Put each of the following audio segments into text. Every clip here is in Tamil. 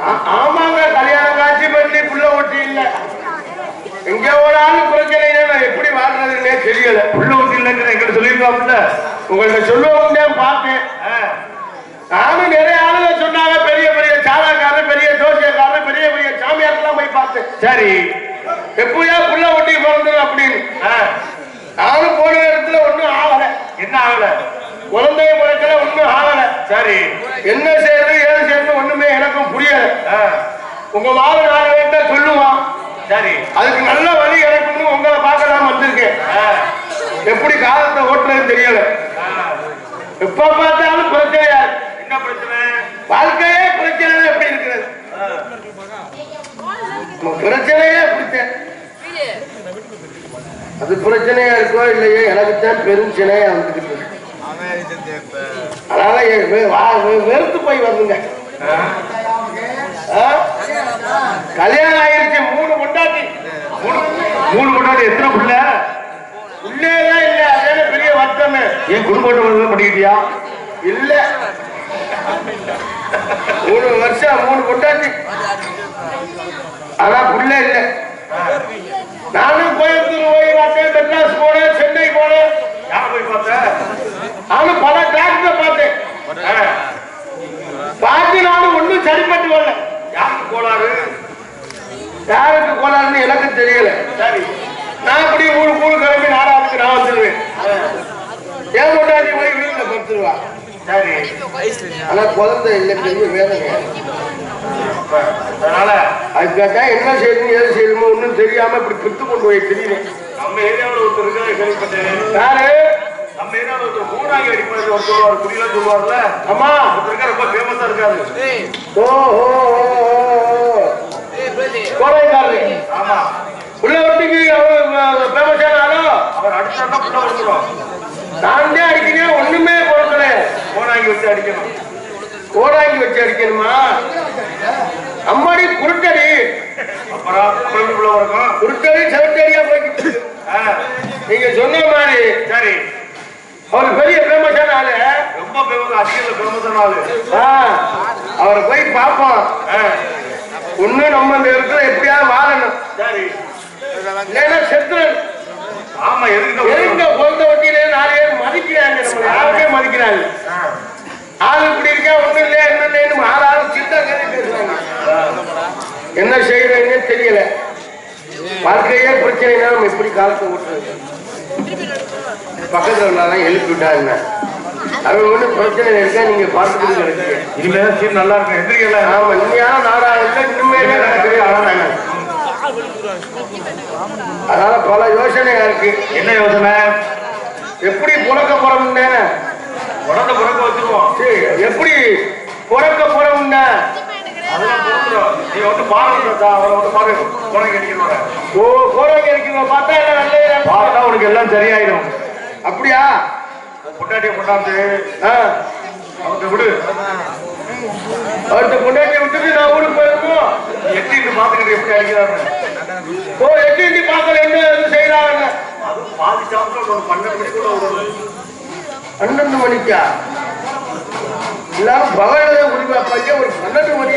ஆ- ஆமாங்க கல்யாணம் காட்சி பண்ணி புள்ள ஒட்டி இல்ல. எங்க ஓடாலும் பிரச்சனை நான் எப்படி வாழ்றதுன்னே தெரியல. புள்ள ஒட்டி இல்லைங்கிற எங்கிட்ட சொல்லியிருக்கோம்ல உங்கள்கிட்ட சொல்லுவோம் தான் பார்த்தேன். நானும் நிறைய ஆளுங்க சொன்னாங்க பெரிய பெரிய சாதாக்காரன் பெரிய தோசியக்காரன் பெரிய பெரிய சாமியார்லாம் போய் பார்த்தேன். சரி எப்படியா புள்ள ஒட்டி பிறந்தது அப்படின்னு. நானும் போன இடத்துல ஒண்ணும் ஆகல. என்ன ஆகல? குழந்தைய பிறக்கல ஒண்ணும் ஆகல. சரி. என்ன செய்யறது ஏது செய்யறது ஒண்ணுமே எனக்கும் புரியல. ஆ, உங்க மாவு நாலு பேர்ட்ட சொல்லுவான். சரி. அதுக்கு நல்ல வழி எனக்குன்னு உங்களை பார்க்க நான் வந்திருக்கேன். ஆ, எப்படி காலத்தை ஓட்டுறது தெரியல. எப்ப பார்த்தாலும் பிரச்சனையா இருக்கு. என்ன பிரச்சனை? வாழ்க்கையே பிரச்சனை எப்படி இருக்கிறது பிரச்சனையே பிரச்சனை அது பிரச்சனையா இருக்கோ இல்லையோ எனக்கு தான் பெருஞ்சனையா வந்துகிட்டு இருக்கு. அதனால என் வெறுத்து போய். ஆ? கல்யாணம் ஆயிருச்சு மூணு கொண்டாட்டி மூணு முன்னாடி எத்தனை புள்ள? உள்ளேதான் இல்ல அதே பெரிய வருத்தமே ஏன் குடும்பத்தை பண்ணிக்கிட்டியா? இல்ல. மூணு வருஷம் மூணு கொண்டாட்டி ஆனா புள்ள இல்ல. நானும் கோயம்புத்தூர் போய் பார்த்தேன் மெட்ராஸ் போனேன் சென்னை போனேன். யாரை போய் பார்த்த? நானும் பல டாக்டரை பார்த்தேன். பார்த்து நானும் ஒண்ணும் சரிப்பட்டு வரல. யாருக்கு கோளாறு? யாருக்கு கோளாறுன்னு எனக்கு தெரியல. சரி. நான் அப்படி ஊரு ஊரு கிளம்பி நாடாளுக்கு நான் வந்துடுவேன் ஏன் கொண்டாடி போய் வீட்டுல படுத்துருவா? சரி. ஆனா குழந்தை இல்லை பெரிய வேதனை அதனால அதுக்காக என்ன செய்யணும் ஏது செய்யணுமோ ஒன்றும் தெரியாம இப்படி பித்து கொண்டு போய் தெரியுறேன் நம்ம ஏரியாவில் ஒருத்தர் இருக்காரு கேள்விப்பட்டேன் யாரு? மூணாங்கி அடிப்படையில் ஒரு சொல்லுவார் சொல்லுவார்ல? அம்மா! ஒருத்தர் இருக்கா ரொம்ப ஃபேமஸா இருக்காரு. ஓ ஓ ஓ கோடைக்காரரு. ஆமா. உள்ள ஒட்டிக்கு ஃபேமஸானாலும் அவர் அடிச்சாருன்னா புள்ள வந்துடும் நான் தான் அடிக்கிறேன் ஒண்ணுமே பொறுக்கல மூணாங்கி வச்சு அடிக்கணும். கோடாங்கி வச்சு அடிக்கணுமா? அம்மாடி குருட்டடி. அப்புறம் குருட்டடி செவட்டடியா. ஆ, நீங்க சொன்ன மாதிரி சரி. அவர் பெரிய ஃபேமஸான ஆளு ரொம்ப ஃபேமஸ் அடிக்கல ஃபேமஸான ஆளு ஆ, அவரை போய் பார்ப்போம். ஒண்ணு நம்ம இந்த இடத்துல எப்படியாவது வாழணும். சரி. இல்லைன்னா செத்துறேன் ஆமா எதுக்கு எதுங்க பொழுத வட்டியிலே நாலு பேர் மதிக்கிறாங்க நம்மளை. யாருமே மதிக்கிறாங்க. ஆள் இப்படி இருக்கா ஒண்ணும் இல்லையா என்ன இல்லைன்னு ஆள் ஆள் சின்ன கதை பேசுறாங்க. என்ன செய்யறதுன்னு தெரியல. வாழ்க்கையே பிரச்சனைனா நம்ம எப்படி காலத்தை ஓட்டுறது? பக்கத்துல இருந்தாலும் எழுப்பி விட்டா என்ன அவன் ஒன்றும் பிரச்சனை இருக்கா நீங்க பார்த்துக்கிட்டு கிடைக்கீங்க இனிமே சீன் நல்லா இருக்கும் எந்திரிக்கல. ஆமா உண்மையான நாடாக இன்னுமே நடக்கவே ஆளாங்க அதனால பல யோசனையா இருக்கு. என்ன யோசனை? எப்படி புறக்க போறோம்னு? உடந்த புறக்க வச்சிருவோம். சரி, எப்படி புறக்க போறோம்னு? நீ வந்து பாருங்க அவரை வந்து பாரு உனக்கு அடிக்கணும் ஓ போறவங்க இருக்கீங்க பார்த்தா எல்லாம் நல்ல பார்த்தா உனக்கு எல்லாம் சரியாயிடும். அப்படியா? பொட்டாட்டியை கொண்டாந்து. அவங்க விடு. அவர்கிட்ட கொண்டாட்டி விட்டுட்டு நான் ஊருக்கு போயிருக்கோம் எட்டிட்டு பாத்துக்கிட்டு எப்படி அடிக்கிறாரு? ஓ எட்டி எட்டி பார்க்கல என்ன செய்யறாங்க அது பாதி சாப்பிட்டு ஒரு பன்னெண்டு மணி கூட விடுறது பன்னெண்டு மணிக்கா? எல்லாரும் பகல குடிவாப்பாங்க ஒரு பன்னெண்டு மணி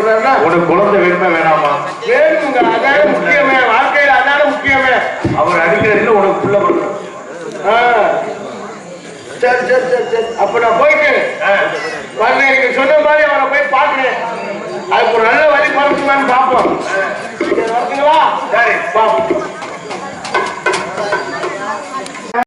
உனக்கு குழந்தை வேணுமே வேணாமா? வேணுங்க அதான முக்கியமே வாழ்க்கையில அதான முக்கியமே. அவர் அடிக்கிறதுல உனக்கு புள்ள பிறக்கும். சரி சரி சரி சரி. அப்ப நான் போயிட்டு வரேன் நீங்க சொன்ன மாதிரி அவரை போய் பார்க்கிறேன். அதுக்கு ஒரு நல்ல வழி பறக்குமான்னு பார்ப்போம். சரி, பார்ப்போம்